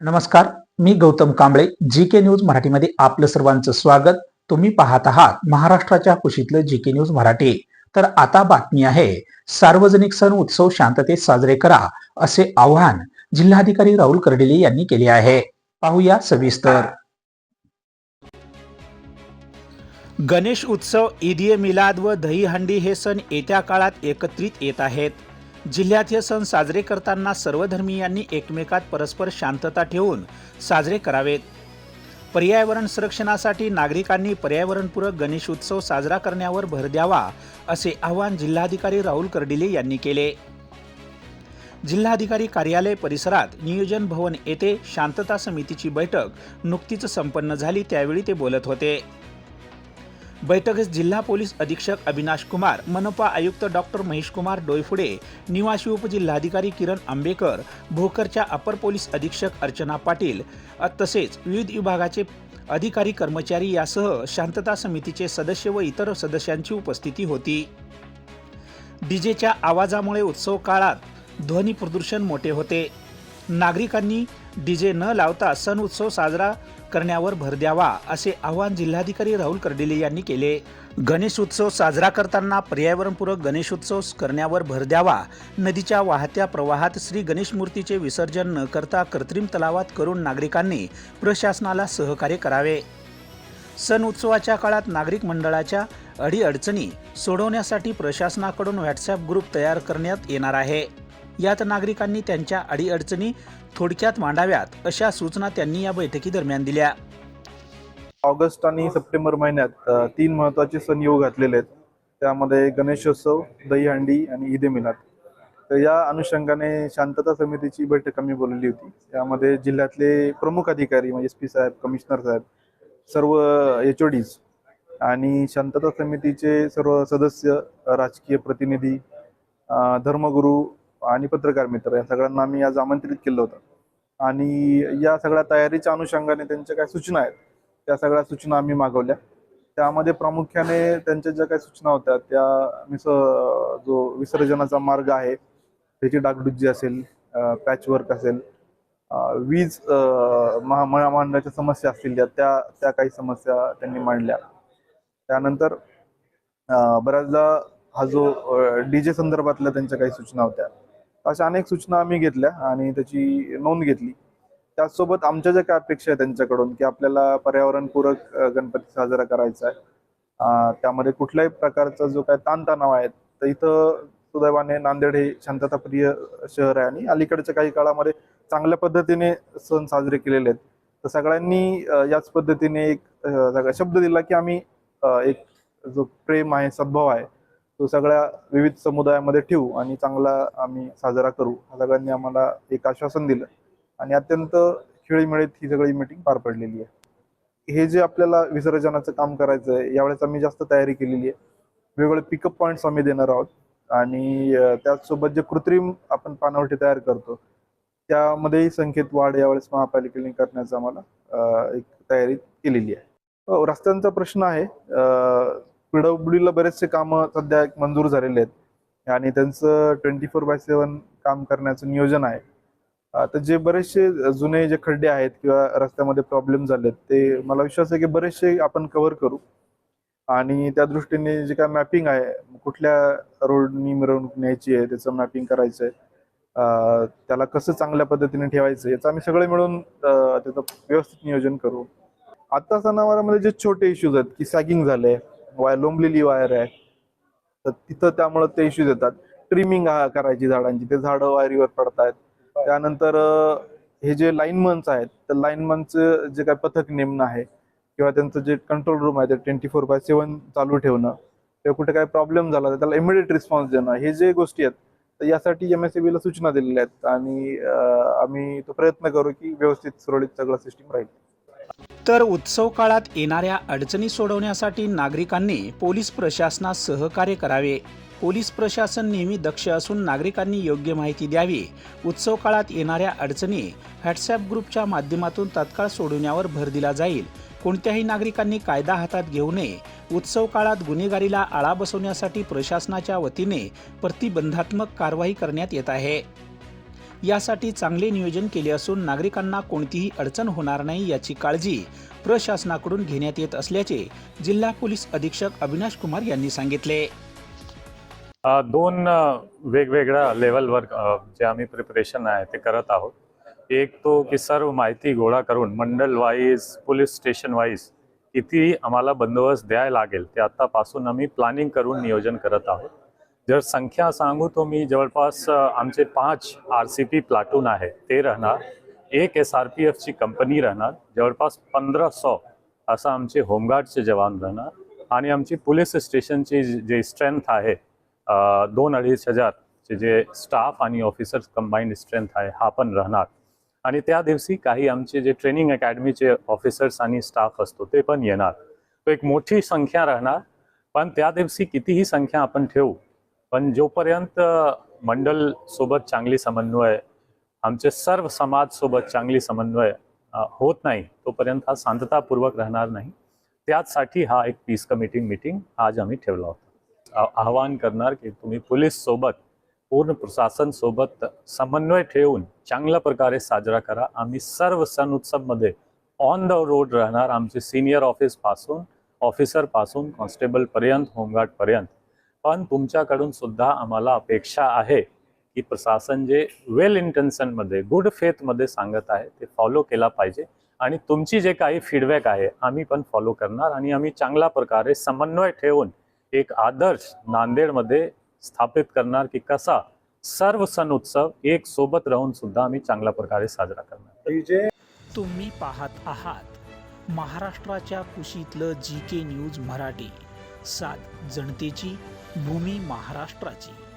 नमस्कार मी Gautam Kamble G K news मराठीमध्ये आपलं सर्वांचं स्वागत. तुम्ही पाहत आहात महाराष्ट्राच्या कुशीतलं जी के न्यूज मराठी. तर आता बातमी आहे सार्वजनिक सण उत्सव शांततेत साजरे करा असे आवाहन जिल्हाधिकारी राहुल कर्डिले यांनी केले आहे. पाहूया सविस्तर. गणेश उत्सव ईद ए मिलाद व दहीहंडी हे सण येत्या काळात एकत्रित येत आहेत. जिल्ह्यात हे सण साजरे करताना सर्व धर्मीयांनी एकमेकात परस्पर शांतता ठेवून साजरे करावेत. पर्यावरण संरक्षणासाठी नागरिकांनी पर्यावरणपूरक गणेश उत्सव साजरा करण्यावर भर द्यावा असे आवाहन जिल्हाधिकारी राहुल कर्डिले यांनी केले. जिल्हाधिकारी कार्यालय परिसरात नियोजन भवन येथे शांतता समितीची बैठक नुकतीच संपन्न झाली त्यावेळी ते बोलत होते. बैठकीस जिल्हा पोलीस अधीक्षक अविनाश कुमार मनपा आयुक्त डॉक्टर महेश कुमार डोयफुडे निवासी उपजिल्हाधिकारी किरण आंबेकर भोकरच्या अपर पोलीस अधीक्षक अर्चना पाटील तसेच विविध विभागाचे अधिकारी कर्मचारी यासह शांतता समितीचे सदस्य व इतर सदस्यांची उपस्थिती होती. डीजेच्या आवाजामुळे उत्सव काळात ध्वनी प्रदूषण मोठे होते. नागरिकांनी डीजे न लावता सण उत्सव साजरा करण्यावर भर द्यावा असे आवाहन जिल्हाधिकारी राहुल कर्डिले यांनी केले. गणेश उत्सव साजरा करताना पर्यावरणपूरक गणेशोत्सव करण्यावर भर द्यावा. नदीच्या वाहत्या प्रवाहात श्री गणेश मूर्तीचे विसर्जन न करता कृत्रिम तलावात करून नागरिकांनी प्रशासनाला सहकार्य करावे. सण उत्सवाच्या काळात नागरिक मंडळाच्या अडीअडचणी सोडवण्यासाठी प्रशासनाकडून व्हॉट्सॲप ग्रुप तयार करण्यात येणार आहे. यात नागरिकांनी त्यांच्या अडीअडचणी थोडक्यात मांडाव्यात अशा सूचना त्यांनी या बैठकीदरम्यान दिल्या. ऑगस्ट आणि सप्टेंबर महिन्यात तीन महत्त्वाचे सण येऊ घातलेले आहेत. त्यामध्ये गणेशोत्सव दहीहंडी आणि ईद मिलाद. तर या अनुषंगाने शांतता समितीची बैठक आम्ही बोलवली होती. त्यामध्ये जिल्ह्यातले प्रमुख अधिकारी म्हणजे एस पी साहेब कमिशनर साहेब सर्व एच ओ डीज आणि शांतता समितीचे सर्व सदस्य राजकीय प्रतिनिधी धर्मगुरू आणि पत्रकार मित्र या सगळ्यांना आम्ही आज आमंत्रित केलं होतं. आणि या सगळ्या तयारीच्या अनुषंगाने त्यांच्या काय सूचना आहेत. त्या सगळ्या सूचना आम्ही मागवल्या. त्यामध्ये प्रामुख्याने त्यांच्या ज्या काही सूचना होत्या त्या मिस जो विसर्जनाचा मार्ग आहे त्याची डागडुजी असेल पॅचवर्क असेल वीज महा महामंडळाच्या समस्या असतील त्या त्या त्या काही समस्या त्यांनी मांडल्या. त्यानंतर बऱ्याचदा हा जो डीजे संदर्भातल्या त्यांच्या काही सूचना होत्या अशा अनेक सूचना आम्ही घेतल्या आणि त्याची नोंद घेतली. त्याचसोबत आमच्या ज्या काय अपेक्षा आहे त्यांच्याकडून की आपल्याला पर्यावरणपूरक गणपती साजरा करायचा आहे. त्यामध्ये कुठल्याही प्रकारचा जो काय ताणतणाव आहे तर इथं सुदैवाने नांदेड हे शांतताप्रिय शहर आहे आणि अलीकडच्या काही काळामध्ये चांगल्या पद्धतीने सण साजरे केलेले आहेत. तर सगळ्यांनी याच पद्धतीने एक शब्द दिला की आम्ही एक जो प्रेम आहे सद्भाव आहे तो सगळ्या विविध समुदायामध्ये ठेवू आणि चांगला आम्ही साजरा करू. सगळ्यांनी आम्हाला एक आश्वासन दिलं. आणि अत्यंत खेळीमेळीत ही सगळी मीटिंग पार पडलेली आहे. हे जे आपल्याला विसर्जनाचं काम करायचं आहे यावेळेस आम्ही जास्त तयारी केलेली आहे. वेगवेगळे पिकअप पॉईंट्स आम्ही देणार आहोत. आणि त्याचसोबत जे कृत्रिम आपण पानवटी तयार करतो त्यामध्येही संख्येत वाढ यावेळेस महापालिकेने करण्याचं आम्हाला एक तयारी केलेली आहे. हो, रस्त्यांचा प्रश्न आहे. पीडब्ल्यूला बरेचसे कामं सध्या मंजूर झालेले आहेत. आणि त्यांचं ट्वेंटी फोर बाय सेवन काम करण्याचं नियोजन आहे. तर जे बरेचसे जुने जे खड्डे आहेत किंवा रस्त्यामध्ये प्रॉब्लेम झालेत ते मला विश्वास आहे की बरेचसे आपण कव्हर करू. आणि त्या दृष्टीने जे काय मॅपिंग आहे कुठल्या रोडनी मिरवणूक न्यायची आहे त्याचं मॅपिंग करायचं आहे त्याला कसं चांगल्या पद्धतीने ठेवायचं याचं आम्ही सगळे मिळून त्याचं व्यवस्थित नियोजन करू. आता सणावारामध्ये जे छोटे इश्यूज आहेत की सॅगिंग झाले वाय लोंबलेली वायर आहे. तर तिथं त्यामुळं ते इश्यूज येतात. ट्रिमिंग करायची झाडांची. ते झाडं वायरीवर पडतायत. त्यानंतर हे जे लाईनमन्स आहेत तर लाईनमनचं जे काय पथक नेमणं आहे किंवा त्यांचं जे कंट्रोल रूम आहे ते ट्वेंटी फोर बाय सेवन चालू ठेवणं किंवा कुठे काय प्रॉब्लेम झाला तर त्याला इमिडिएट रिस्पॉन्स देणं हे जे गोष्टी आहेत तर यासाठी एम एस ला सूचना दिलेल्या आहेत. आणि आम्ही तो प्रयत्न करू की व्यवस्थित सुरळीत सगळं सिस्टीम राहील. तर उत्सव काळात येणाऱ्या अडचणी सोडवण्यासाठी नागरिकांनी पोलीस प्रशासनास सहकार्य करावे. पोलीस प्रशासन नेहमी दक्ष असून नागरिकांनी योग्य माहिती द्यावी. उत्सव काळात येणाऱ्या अडचणी व्हॉट्सॲप ग्रुपच्या माध्यमातून तत्काळ सोडवण्यावर भर दिला जाईल. कोणत्याही नागरिकांनी कायदा हातात घेऊ नये. उत्सव काळात गुन्हेगारीला आळा बसवण्यासाठी प्रशासनाच्या वतीने प्रतिबंधात्मक कारवाई करण्यात येत आहे. यासाठी चांगले नियोजन केले असून नागरिकांना कोणतीही अडचण होणार नाही याची काळजी प्रशासनाकडून घेण्यात येत असल्याचे जिल्हा पोलीस अधीक्षक अविनाश कुमार यांनी सांगितले. दोन वेगवेगळ्या लेवलवर जे आम्ही प्रिपरेशन आहे ते करत आहोत. एक तो की सर्व माहिती गोळा करून mandal wise police station wise किती आम्हाला बंदोबस्त द्यायला लागेल ते आत्तापासून आम्ही प्लॅनिंग करून नियोजन करत आहोत. जर संख्या सांगू तो मी जवळपास आमचे पाच आर सी पी प्लाटून आहे ते राहणार. एक एस आर पी एफची कंपनी राहणार जवळपास पंधरा सौ असं आमचे होमगार्डचे जवान राहणार. आणि आमची पोलीस स्टेशनची जी- स्ट्रेंथ आहे दोन अडीच हजारचे जे स्टाफ आणि ऑफिसर्स कंबाईंड स्ट्रेंथ आहे हा पण राहणार. आणि त्या दिवशी काही आमचे जे ट्रेनिंग अकॅडमीचे ऑफिसर्स आणि स्टाफ असतो ते पण येणार. तो एक मोठी संख्या राहणार पण त्या दिवशी कितीही संख्या आपण ठेवू पण जोपर्यंत मंडल सोबत चांगली समन्वय आमचे सर्व समाज सोबत चांगली समन्वय होत नाही तोपर्यंत हा शांततापूर्वक राहणार नाही. त्याचसाठी हा एक पीस कमिटी मीटिंग आज आम्ही ठेवला होता. आवाहन करणार की तुम्ही पोलीस सोबत पूर्ण प्रशासन सोबत समन्वय ठेवून चांगल्या प्रकारे साजरा करा. आम्ही सर्व सण उत्सवमध्ये ऑन द रोड राहणार. आमचे सिनियर ऑफिसपासून ऑफिसरपासून कॉन्स्टेबल पर्यंत होमगार्ड पर्यंत. पण तुमच्याकडून सुद्धा आम्हाला अपेक्षा आहे की प्रशासन जे वेल इंटेन्शनमध्ये गुड फेथमध्ये सांगत आहे ते फॉलो केला पाहिजे. आणि तुमची जे काही फीडबॅक आहे आम्ही पण फॉलो करणार आणि आम्ही चांगल्या प्रकारे समन्वय ठेवून एक आदर्श नांदेडमध्ये स्थापित करणार की कसा सर्व सण उत्सव एक सोबत राहून सुद्धा आम्ही चांगल्या प्रकारे साजरा करणार. तुम्ही पाहत आहात महाराष्ट्राच्या कुशीतलं जी के न्यूज मराठी. सात जनतेची भूमी महाराष्ट्राची.